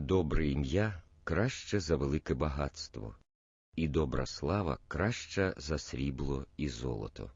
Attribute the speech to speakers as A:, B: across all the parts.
A: Добре ім'я краще за велике багатство, і добра слава краща за срібло і золото.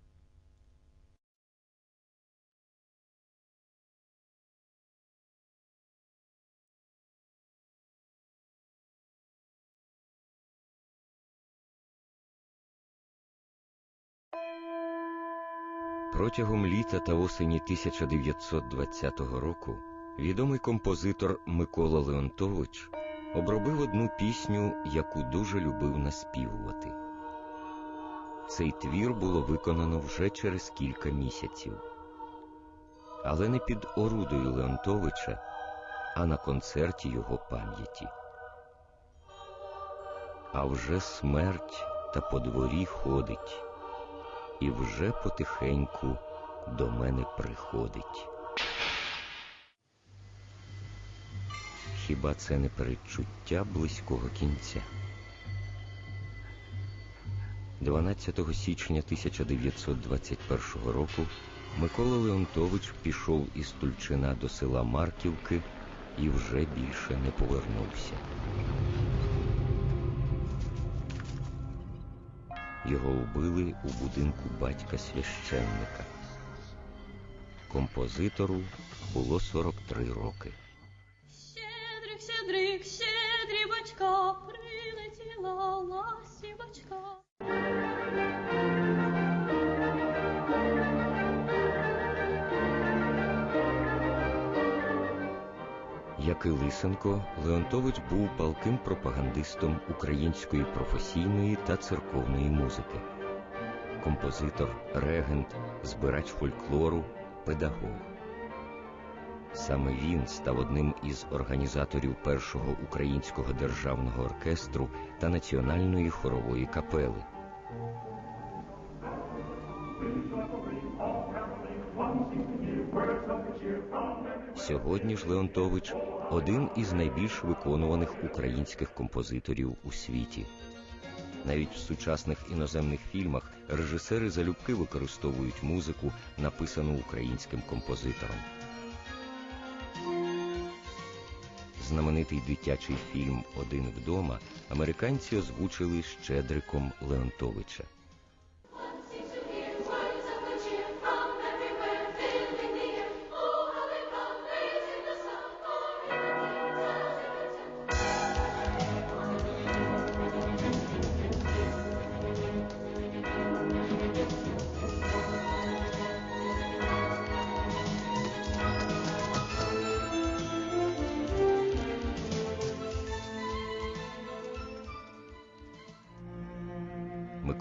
A: Протягом літа та осені 1920 року відомий композитор Микола Леонтович обробив одну пісню, яку дуже любив наспівувати. Цей твір було виконано вже через кілька місяців, але не під орудою Леонтовича, а на концерті його пам'яті. А вже смерть та по дворі ходить, і вже потихеньку до мене приходить. Хіба це не передчуття близького кінця? 12 січня 1921 року Микола Леонтович пішов із Тульчина до села Марківки і вже більше не повернувся. Його вбили у будинку батька священника. Композитору було 43 роки.
B: Щедрівочка, прилетіла ластівочка.
A: Як і Лисенко, Леонтович був палким пропагандистом української професійної та церковної музики. Композитор, регент, збирач фольклору, педагог. Саме він став одним із організаторів першого українського державного оркестру та національної хорової капели. Сьогодні ж Леонтович один із найбільш виконуваних українських композиторів у світі. Навіть в сучасних іноземних фільмах режисери залюбки використовують музику, написану українським композитором. Знаменитий дитячий фільм Один вдома американці озвучили Щедриком Леонтовича.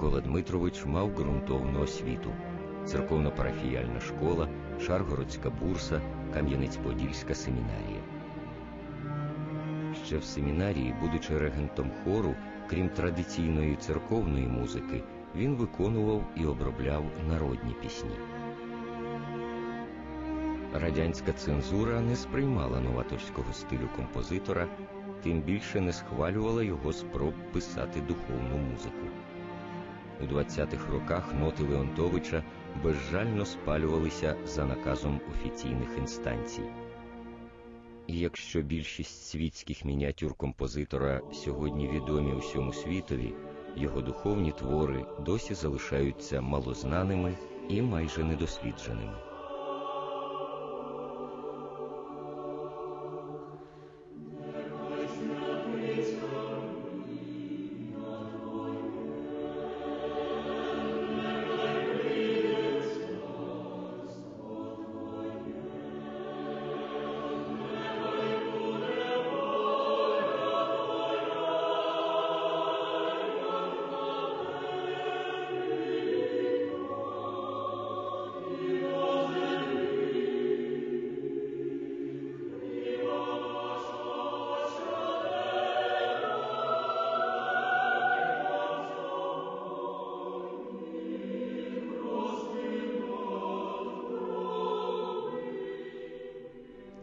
A: Микола Дмитрович мав ґрунтовну освіту: церковно-парафіяльна школа, Шаргородська бурса, Кам'янець-Подільська семінарія. Ще в семінарії, будучи регентом хору, крім традиційної церковної музики, він виконував і обробляв народні пісні. Радянська цензура не сприймала новаторського стилю композитора, тим більше не схвалювала його спроб писати духовну музику. У 20-х роках ноти Леонтовича безжально спалювалися за наказом офіційних інстанцій. І якщо більшість світських мініатюр композитора сьогодні відомі усьому світові, його духовні твори досі залишаються малознаними і майже недослідженими.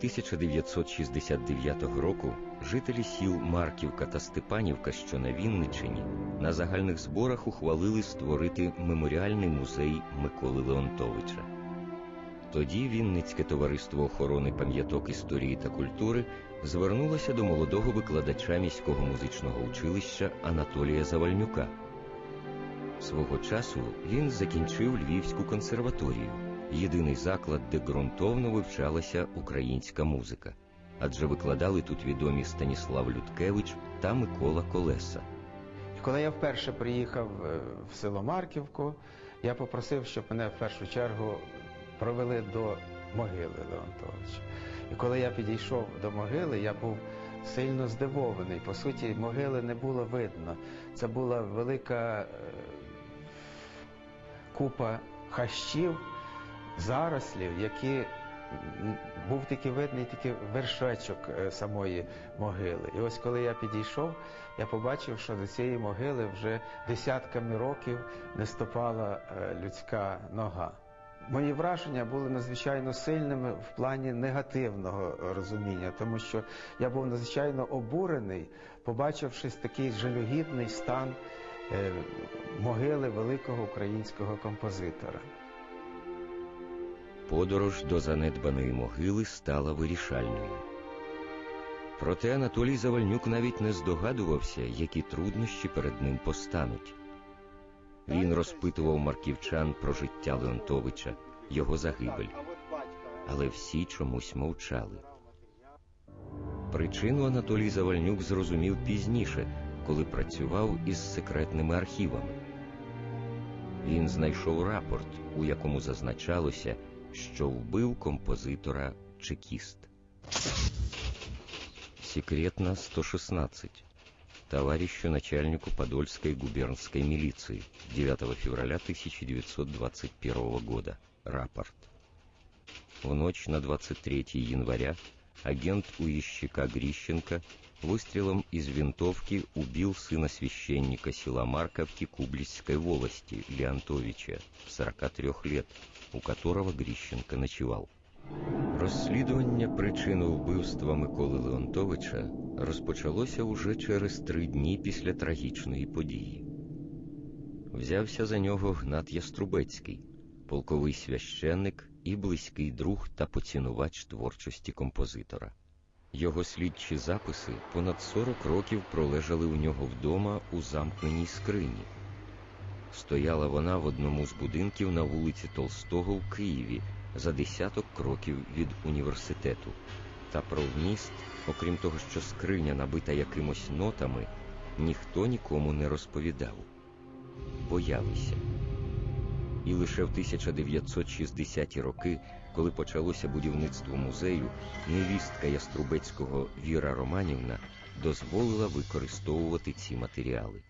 A: 1969 року жителі сіл Марківка та Степанівка, що на Вінниччині, на загальних зборах ухвалили створити меморіальний музей Миколи Леонтовича. Тоді Вінницьке товариство охорони пам'яток історії та культури звернулося до молодого викладача міського музичного училища Анатолія Завальнюка. Свого часу він закінчив Львівську консерваторію, єдиний заклад, де ґрунтовно вивчалася українська музика, адже викладали тут відомі Станіслав Людкевич та Микола Колеса.
C: Коли я вперше приїхав е, в село Марківку, я попросив, щоб мене в першу чергу провели до могили Леонтовича. І коли я підійшов до могили, я був сильно здивований. По суті, могили не було видно. Це була велика е, купа хащів, зарослів, які був тільки видний тільки вершечок е, самої могили. І ось коли я підійшов, я побачив, що до цієї могили вже десятками років не ступала е, людська нога. Мої враження були надзвичайно сильними в плані негативного розуміння, тому що я був надзвичайно обурений, побачивши такий жалюгідний стан е, могили великого українського композитора.
A: Подорож до занедбаної могили стала вирішальною. Проте Анатолій Завальнюк навіть не здогадувався, які труднощі перед ним постануть. Він розпитував марківчан про життя Леонтовича, його загибель, але всі чомусь мовчали. Причину Анатолій Завальнюк зрозумів пізніше, коли працював із секретними архівами. Він знайшов рапорт, у якому зазначалося, що вбив композитора чекіст. Секретно 116. Товарищу начальнику Подольской губернской милиции 9 февраля 1921 года. Рапорт. В ночь на 23 января агент уищика Грищенко выстрелом из винтовки убил сына священника села Марковки Кублицкой волости Леонтовича, 43 лет, у которого Грищенко ночевал. Розслідування причини вбивства Миколи Леонтовича розпочалося уже через три дні після трагічної події. Взявся за нього Гнат Яструбецький, полковий священник і близький друг та поцінувач творчості композитора. Його слідчі записи понад 40 років пролежали у нього вдома у замкненій скрині. Стояла вона в одному з будинків на вулиці Толстого в Києві за десяток кроків від університету. Та про вміст, окрім того, що скриня набита якимось нотами, ніхто нікому не розповідав. Боялися. І лише в 1960-ті роки, коли почалося будівництво музею, невістка Яструбецького Віра Романівна дозволила використовувати ці матеріали.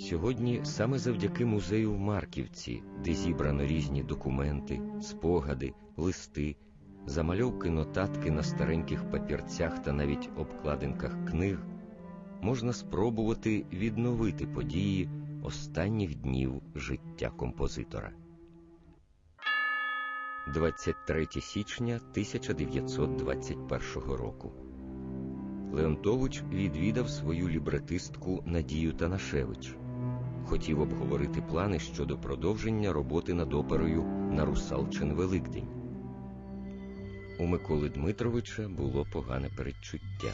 A: Сьогодні саме завдяки музею в Марківці, де зібрано різні документи, спогади, листи, замальовки нотатки на стареньких папірцях та навіть обкладинках книг, можна спробувати відновити події останніх днів життя композитора. 23 січня 1921 року. Леонтович відвідав свою лібретистку Надію Танашевич. Хотів обговорити плани щодо продовження роботи над оперою на Русалчин Великдень. У Миколи Дмитровича було погане передчуття.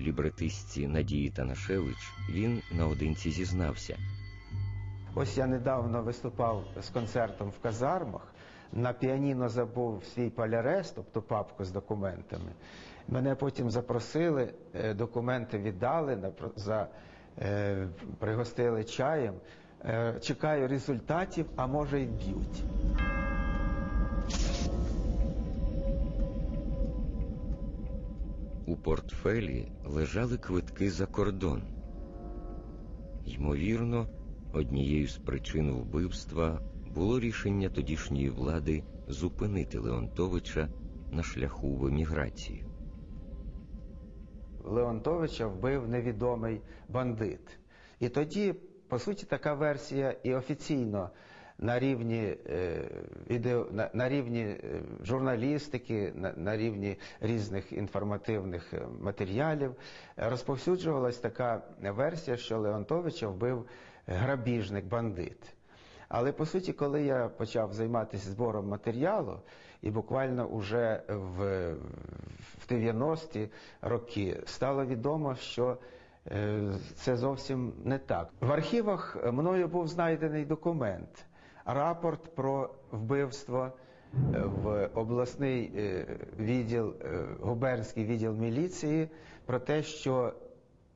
A: Лібретистці Надії Танашевич він наодинці зізнався.
C: Ось я недавно виступав з концертом в казармах. На піаніно забув свій полярес, тобто папку з документами. Мене потім запросили, е, документи віддали, за, е, пригостили чаєм. Е, Чекаю результатів, а може й б'ють.
A: У портфелі лежали квитки за кордон. Ймовірно, однією з причин вбивства було рішення тодішньої влади зупинити Леонтовича на шляху в еміграцію.
C: Леонтовича вбив невідомий бандит. І тоді, по суті, така версія і офіційно на рівні, е, ідео, на, на рівні е, журналістики, на, на рівні різних інформативних е, матеріалів розповсюджувалась така версія, що Леонтовича вбив грабіжник, бандит. Але по суті, коли я почав займатися збором матеріалу, і буквально вже в, в 90-ті роки стало відомо, що е, це зовсім не так. В архівах мною був знайдений документ, рапорт про вбивство е, в обласний е, відділ, губернський відділ міліції про те, що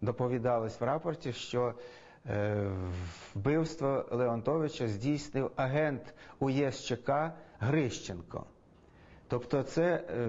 C: доповідалось в рапорті, що вбивство Леонтовича здійснив агент УЄСЧК Грищенко. Тобто, це е,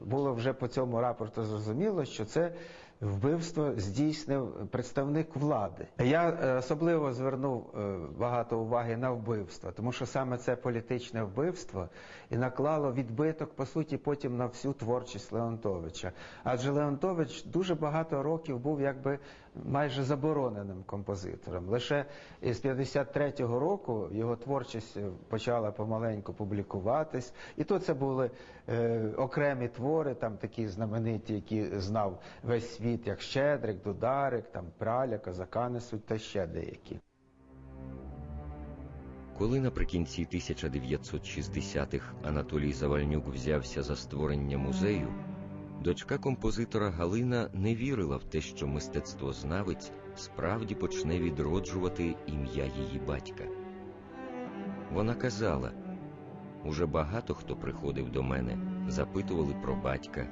C: було вже по цьому рапорту зрозуміло, що це вбивство здійснив представник влади. Я е, особливо звернув е, багато уваги на вбивство, тому що саме це політичне вбивство і наклало відбиток, по суті, потім на всю творчість Леонтовича. Адже Леонтович дуже багато років був якби майже забороненим композитором. Лише з 53-го року його творчість почала помаленьку публікуватись, і то це були е, окремі твори, там такі знамениті, які знав весь світ, як Щедрик, Дударик, там Праля, Козака несуть та ще деякі.
A: Коли наприкінці 1960-х Анатолій Завальнюк взявся за створення музею, дочка композитора Галина не вірила в те, що мистецтвознавець справді почне відроджувати ім'я її батька. Вона казала: уже багато хто приходив до мене, запитували про батька.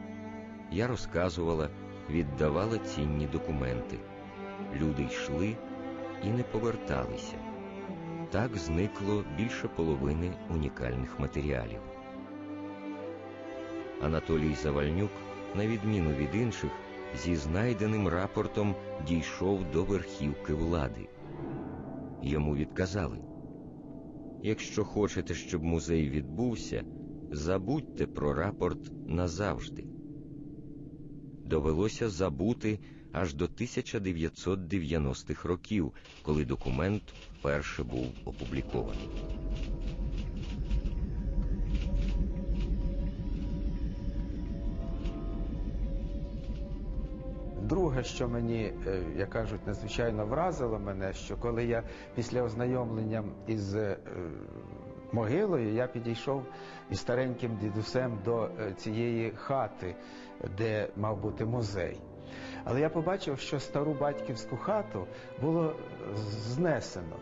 A: Я розказувала, віддавала цінні документи. Люди йшли і не поверталися. Так зникло більше половини унікальних матеріалів. Анатолій Завальнюк, на відміну від інших, зі знайденим рапортом дійшов до верхівки влади. Йому відказали: якщо хочете, щоб музей відбувся, забудьте про рапорт назавжди. Довелося забути аж до 1990-х років, коли документ вперше був опублікований.
C: Друге, що мені, е, як кажуть, надзвичайно вразило мене, що коли я після ознайомлення із е, могилою, я підійшов із стареньким дідусем до е, цієї хати, де мав бути музей. Але я побачив, що стару батьківську хату було знесено.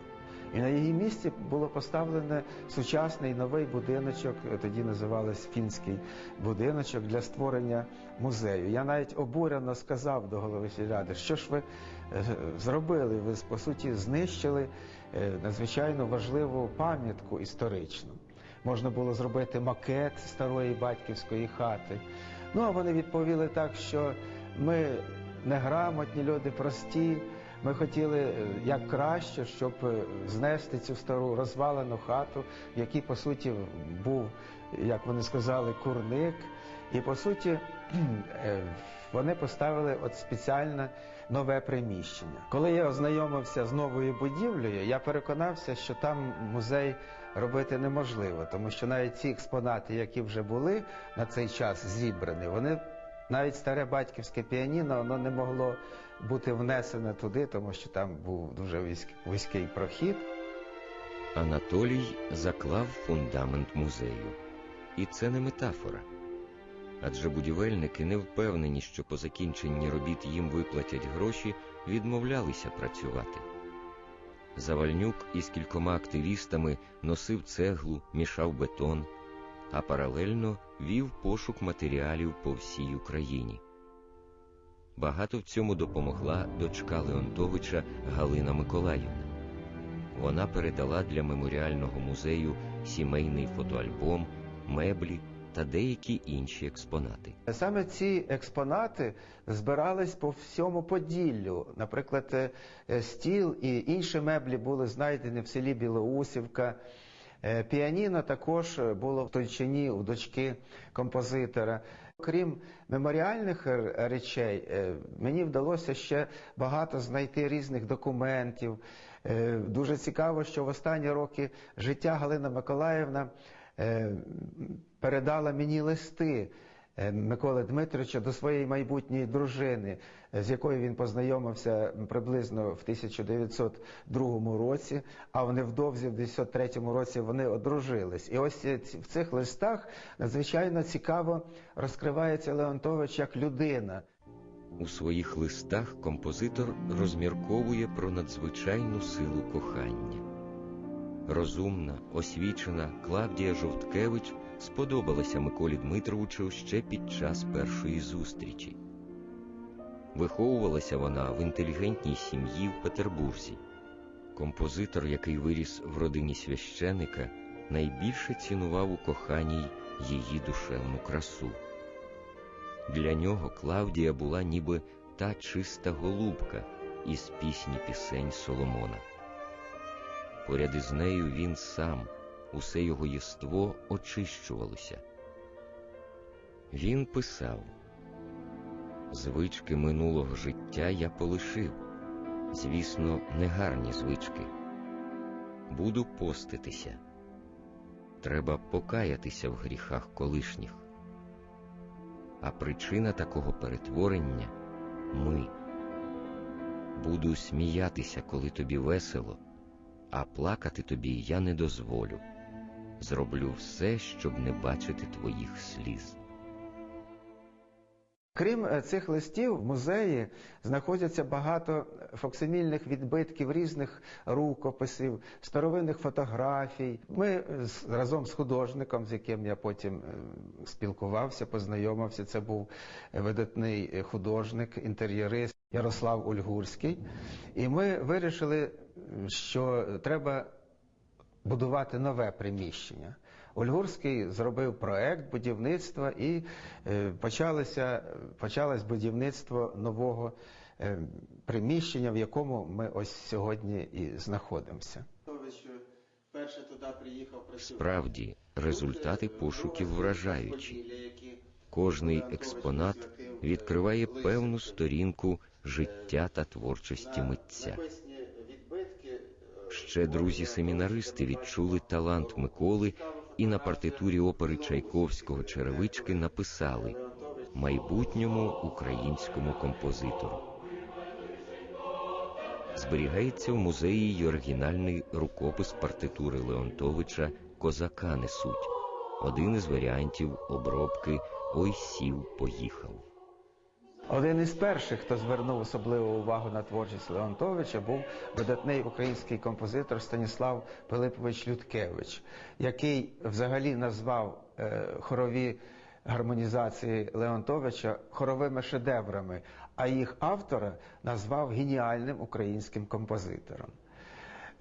C: І на її місці було поставлене сучасний новий будиночок, тоді називалось фінський будиночок для створення музею. Я навіть обурено сказав до голови сільради, що ж ви е, зробили? Ви по суті знищили е, надзвичайно важливу пам'ятку історичну. Можна було зробити макет старої батьківської хати. Ну а вони відповіли так, що ми неграмотні люди, прості. Ми хотіли е, як краще, щоб е, знести цю стару розвалену хату, в якій, по суті, був, як вони сказали, курник. І по суті, е, вони поставили от спеціальне нове приміщення. Коли я ознайомився з новою будівлею, я переконався, що там музей робити неможливо, тому що навіть ці експонати, які вже були на цей час зібрані, вони навіть старе батьківське піаніно воно не могло бути внесене туди, тому що там був дуже вузький, прохід.
A: Анатолій заклав фундамент музею. І це не метафора. Адже будівельники не впевнені, що по закінченні робіт їм виплатять гроші, відмовлялися працювати. Завальнюк із кількома активістами носив цеглу, мішав бетон, а паралельно вів пошук матеріалів по всій Україні. Багато в цьому допомогла дочка Леонтовича Галина Миколаївна. Вона передала для меморіального музею сімейний фотоальбом, меблі та деякі інші експонати.
C: Саме ці експонати збирались по всьому Поділлю. Наприклад, е, стіл і інші меблі були знайдені в селі Білоусівка. Е, Піаніно також було в Тойчині у дочки композитора. Крім меморіальних речей, е, мені вдалося ще багато знайти різних документів. Е, Дуже цікаво, що в останні роки життя Галина Миколаївна е, передала мені листи е, Миколи Дмитровича до своєї майбутньої дружини, е, з якою він познайомився приблизно в 1902 році, а в невдовзі в 1993 році вони одружились. І ось в цих листах надзвичайно цікаво розкривається Леонтович як людина.
A: У своїх листах композитор розмірковує про надзвичайну силу кохання. Розумна, освічена Клавдія Жовткевич сподобалася Миколі Дмитровичу ще під час першої зустрічі. Виховувалася вона в інтелігентній сім'ї в Петербурзі. Композитор, який виріс в родині священика, найбільше цінував у коханій її душевну красу. Для нього Клавдія була ніби та чиста голубка із пісні пісень Соломона. Поряд із нею він сам, усе його єство очищувалося. Він писав Звички минулого життя я полишив, звісно, негарні звички. Буду поститися. Треба покаятися в гріхах колишніх. А причина такого перетворення ми. Буду сміятися, коли тобі весело, а плакати тобі я не дозволю. Зроблю все, щоб не бачити твоїх сліз.
C: Крім е, цих листів, в музеї знаходяться багато фоксимільних відбитків різних рукописів, старовинних фотографій. Ми е, разом з художником, з яким я потім е, спілкувався, познайомився. Це був видатний художник, інтер'єрист Ярослав Ольгурський. І ми вирішили, що треба будувати нове приміщення. Ольгурський зробив проект будівництва і е, почалося, почалось будівництво нового е, приміщення, в якому ми ось сьогодні і знаходимося.
A: Справді, результати пошуків вражаючі. Кожний експонат відкриває певну сторінку життя та творчості митця. Ще друзі-семінаристи відчули талант Миколи і на партитурі опери Чайковського Черевички написали майбутньому українському композитору. Зберігається в музеї й оригінальний рукопис партитури Леонтовича Козака несуть. Один із варіантів обробки Ой сів, поїхав.
C: Один із перших, хто звернув особливу увагу на творчість Леонтовича, був видатний український композитор Станіслав Пилипович Людкевич, який взагалі назвав е, хорові гармонізації Леонтовича хоровими шедеврами, а їх автора назвав геніальним українським композитором.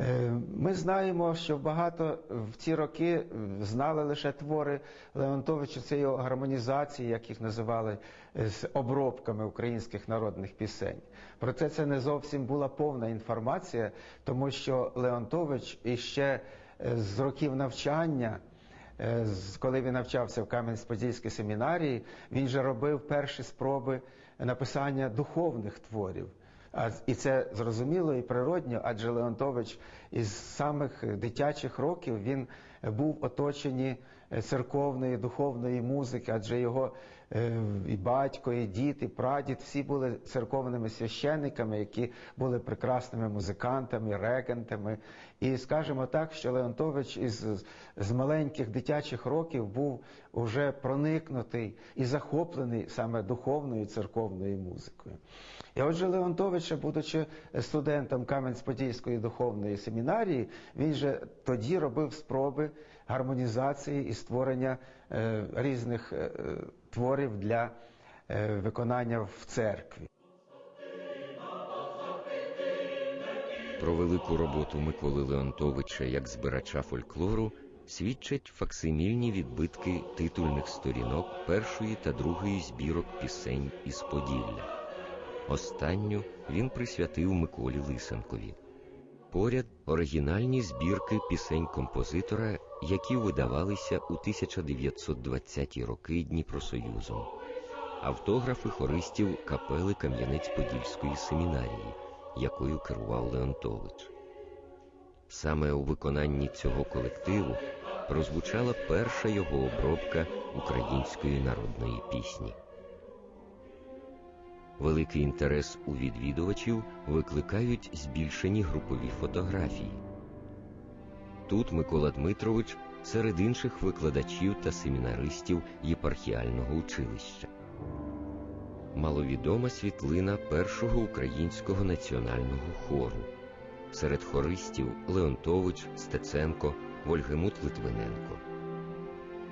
C: Е, Ми знаємо, що багато в ці роки знали лише твори Леонтовича, це його гармонізації, як їх називали, е, з обробками українських народних пісень. Проте це не зовсім була повна інформація, тому що Леонтович іще е, з років навчання. Коли він навчався в Кам'янець-Подільській семінарії, він же робив перші спроби написання духовних творів. І це зрозуміло і природньо, адже Леонтович із самих дитячих років він був оточені е, церковної духовної музики, адже його і батько, і дід, і прадід всі були церковними священниками, які були прекрасними музикантами, регентами. І скажемо так, що Леонтович із з маленьких дитячих років був уже проникнутий і захоплений саме духовною церковною музикою. І отже, Леонтович, будучи студентом Кам'янець-Подільської духовної семінарії, він же тоді робив спроби гармонізації і створення е, різних е, творів для е, виконання в церкві.
A: Про велику роботу Миколи Леонтовича як збирача фольклору свідчать факсимільні відбитки титульних сторінок першої та другої збірок пісень із Поділля. Останню він присвятив Миколі Лисенкові. Поряд оригінальні збірки пісень композитора, які видавалися у 1920-ті роки Дніпросоюзом. автографи хористів капели Кам'янець-Подільської семінарії, якою керував Леонтович. Саме у виконанні цього колективу прозвучала перша його обробка української народної пісні. Великий інтерес у відвідувачів викликають збільшені групові фотографії. Тут Микола Дмитрович серед інших викладачів та семінаристів єпархіального училища. Маловідома світлина першого українського національного хору. Серед хористів Леонтович, Стеценко, Вольгемут Литвиненко.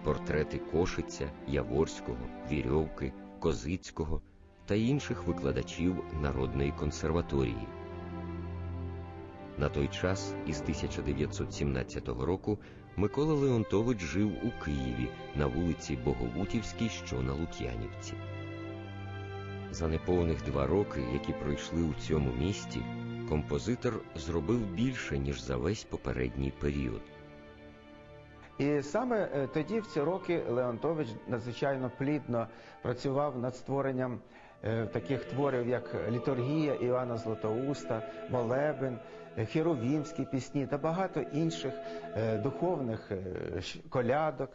A: Портрети Кошиця, Яворського, Вірьовки, Козицького та інших викладачів Народної консерваторії. На той час, із 1917 року, Микола Леонтович жив у Києві на вулиці Боговутівській, що на Лук'янівці. За неповних два роки, які пройшли у цьому місті, композитор зробив більше, ніж за весь попередній період.
C: І саме е, тоді, в ці роки, Леонтович надзвичайно плідно працював над створенням таких творів, як літургія Іоанна Златоуста, Молебен, е, пісні та багато інших е, духовних е, колядок.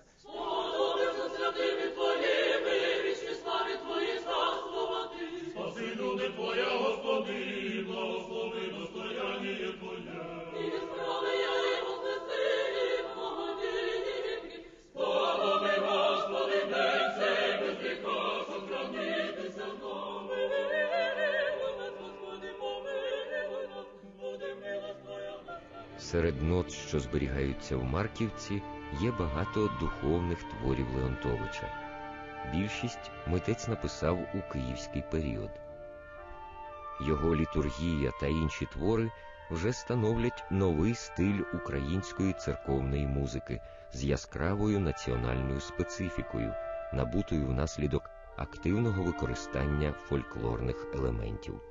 A: Серед нот, що зберігаються в Марківці, є багато духовних творів Леонтовича. Більшість митець написав у київський період. Його літургія та інші твори вже становлять новий стиль української церковної музики з яскравою національною специфікою, набутою внаслідок активного використання фольклорних елементів.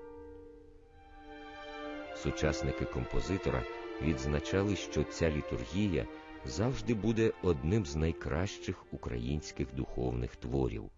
A: Сучасники композитора відзначали, що ця літургія завжди буде одним з найкращих українських духовних творів.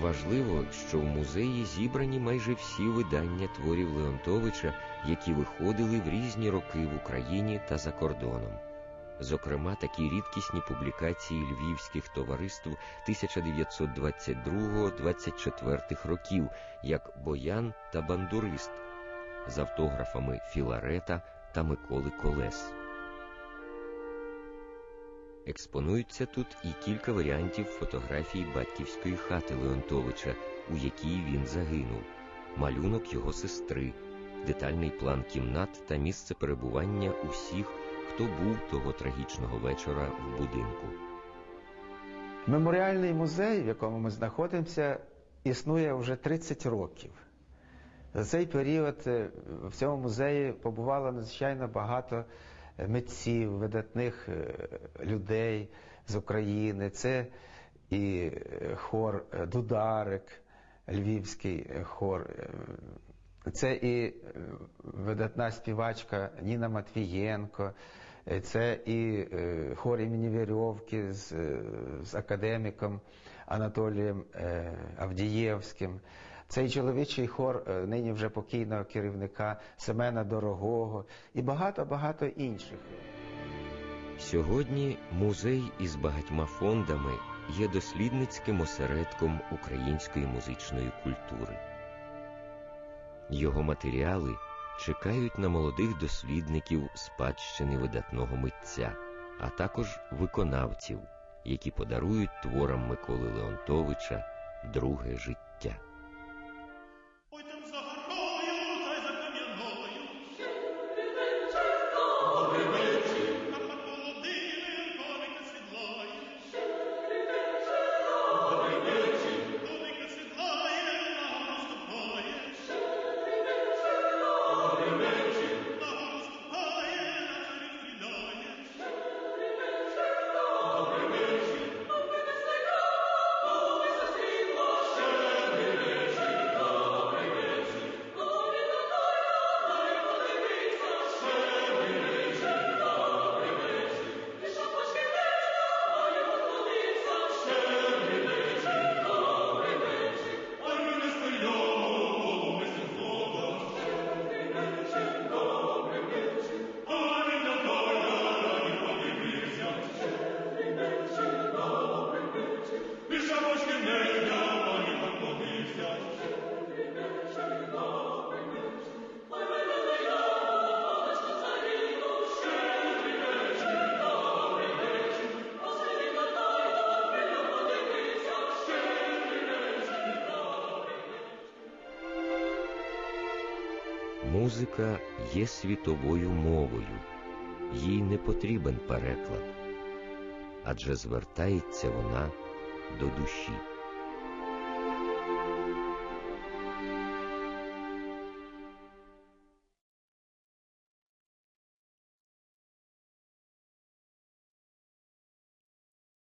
A: Важливо, що в музеї зібрані майже всі видання творів Леонтовича, які виходили в різні роки в Україні та за кордоном. Зокрема, такі рідкісні публікації львівських товариств 1922-24 років, як Боян та Бандурист, з автографами Філарета та Миколи Колес. Експонуються тут і кілька варіантів фотографій батьківської хати Леонтовича, у якій він загинув, малюнок його сестри, детальний план кімнат та місце перебування усіх, хто був того трагічного вечора в будинку.
C: Меморіальний музей, в якому ми знаходимося, існує вже 30 років. За цей період е, в цьому музеї побувало надзвичайно багато митців, видатних е, людей з України. Це і е, хор е, Дударик, львівський хор. Це і видатна співачка Ніна Матвієнко, це і хор імені Вірьовки з, з академіком Анатолієм Авдієвським. Цей чоловічий хор е, нині вже покійного керівника Семена Дорогого і багато-багато інших.
A: Сьогодні музей із багатьма фондами є дослідницьким осередком української музичної культури. Його матеріали чекають на молодих дослідників спадщини видатного митця, а також виконавців, які подарують творам Миколи Леонтовича друге життя. Музика є світовою мовою, їй не потрібен переклад, адже звертається вона до душі.